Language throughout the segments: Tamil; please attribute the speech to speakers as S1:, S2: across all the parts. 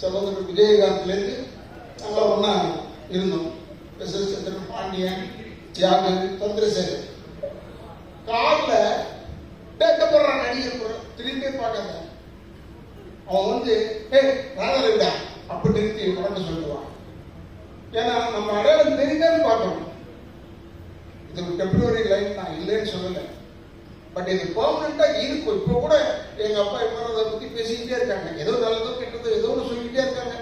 S1: சகோதரர் விஜயகாந்த்லேருந்து நல்லா ஒன்றா இருந்தோம். S S Chandran Pandiyan Thiagu Chandrasekhar. காரில் கேட்கப்படுற நடிகர் கூட. திரும்பி பார்க்காத. அவன் வந்து ஏ ராதரவிடா அப்படி நிறுத்தி உடனே சொல்லுவான். ஏன்னா நம்ம அடையாளம் தெரியுதான்னு பார்க்கணும். இது ஒரு டெம்பரரி லைன் நான் இல்லைன்னு சொல்லலை. பட் இது பெர்மனண்டா இருக்கும். இப்போ கூட எங்க அப்பா இப்போ அதை பத்தி பேசிக்கிட்டே இருக்காங்க. ஏதோ நல்லதோ கெட்டதோ ஏதோ ஒன்று சொல்லிக்கிட்டே இருக்காங்க.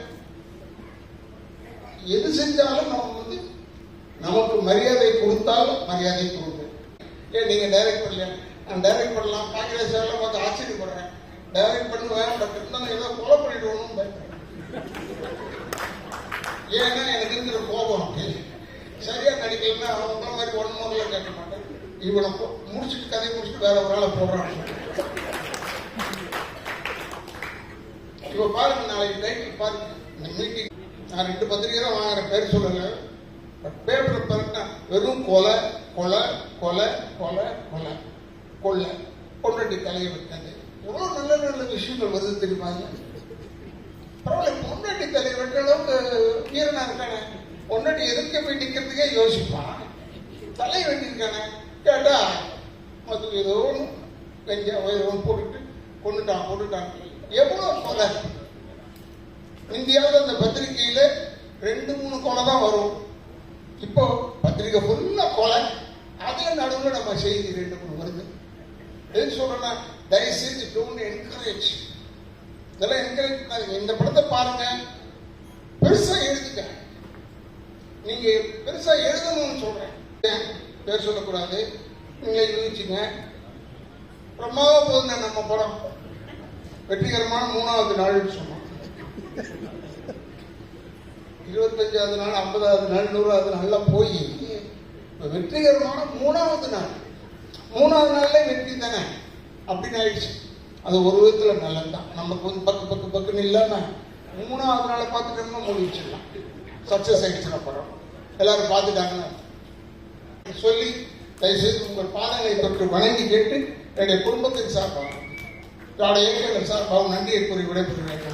S1: எது செஞ்சாலும் நம்ம வந்து நமக்கு மரியாதை கொடுத்தால் மரியாதை கொடுங்க. ஏன் நீங்க டைரக்ட் பண்ணல நான் டைரக்ட் பண்ணலாம். காங்கிரஸ் எல்லாம் பார்த்து ஆச்சரியப்படுறேன். டைரக்ட் பண்ணுவேன் பட் இருந்தாலும் ஏதோ கொலை பண்ணிடுவோம்னு பயப்படுறேன். ஏன்னா எனக்கு இருக்கிற கோபம். சரியா நடிக்கலன்னா அவங்க மாதிரி ஒன் மோர்ல கேட்க மாட்டேன் இவனை முடிச்சுட்டு கதை முடிச்சுட்டு வேற ஒரு ஆளை போடுறான். இப்ப பாருங்க நாளைக்கு டைட்டில் பாருங்க. இன்னைக்கு மீட்டிங் நான் ரெண்டு பத்திரிகை தான் வாங்குறேன் பேர் சொல்லல பட் பேப்பர் பாருங்க வெறும் கொலை கொலை கொலை கொலை கொலை. கொள்ளை. பொண்டாட்டி தலையை விட்டது எவ்வளவு நல்ல நல்ல விஷயங்கள் வருது தெரியுமாங்க பரவாயில்ல பொண்டாட்டி தலை வெட்ட அளவுக்கு வீரனா இருக்கானே? பொண்டாட்டி எதிர்க்க போய் நிக்கிறதுக்கே யோசிப்பான்? தலை வெட்டியிருக்கானே? கேட்டா மது ஏதோ ஒன்று கஞ்சா ஏதோ ஒன்று போட்டுட்டு கொண்டுட்டான் போட்டுட்டான் எவ்வளோ கொலை? இந்தியாவில் அந்த பத்திரிகையில் ரெண்டு மூணு கொலை தான் வரும். இப்போ பத்திரிகை ஃபுல்லாக கொலை. அதே நடுவில் நம்ம செய்தி ரெண்டு மூணு வருது. எது சொல்கிறேன்னா தயவுசெய்து டோன்ட் என்கரேஜ் இதெல்லாம் என்கரேஜ் பண்ணாதீங்க. இந்த படத்தை பாருங்க. பெருசாக எழுதுங்க நீங்க பெருசா எழுதணும்னு சொல்றேன். பேர் சொல்லக்கூடாது. நீங்க யோசிச்சுங்க பிரமாவ போதுங்க நம்ம படம். வெற்றிகரமான மூணாவது நாள்னு சொன்னோம். இருபத்தஞ்சாவது நாள் ஐம்பதாவது நாள் நூறாவது நாள்ல போய் வெற்றிகரமான மூணாவது நாள். மூணாவது நாள்ல வெற்றி தானே? அப்படின்னு ஆயிடுச்சு. அது ஒரு விதத்துல நல்லதுதான் நமக்கு வந்து பக்கு பக்கு பக்குன்னு இல்லாம மூணாவது நாளை பார்த்துட்டோம்னா முடிச்சிடலாம் சக்சஸ் ஆயிடுச்சு படம். எல்லாரும் பார்த்துட்டாங்கன்னா சொல்லி தயவுசெய்து உங்கள் பாதங்களை தொற்று வணங்கி கேட்டு என்னுடைய குடும்பத்தின் சார்பாக என்னுடைய இயக்கங்கள் சார்பாக நன்றியை கூறி விடைபெறுகிறேன்.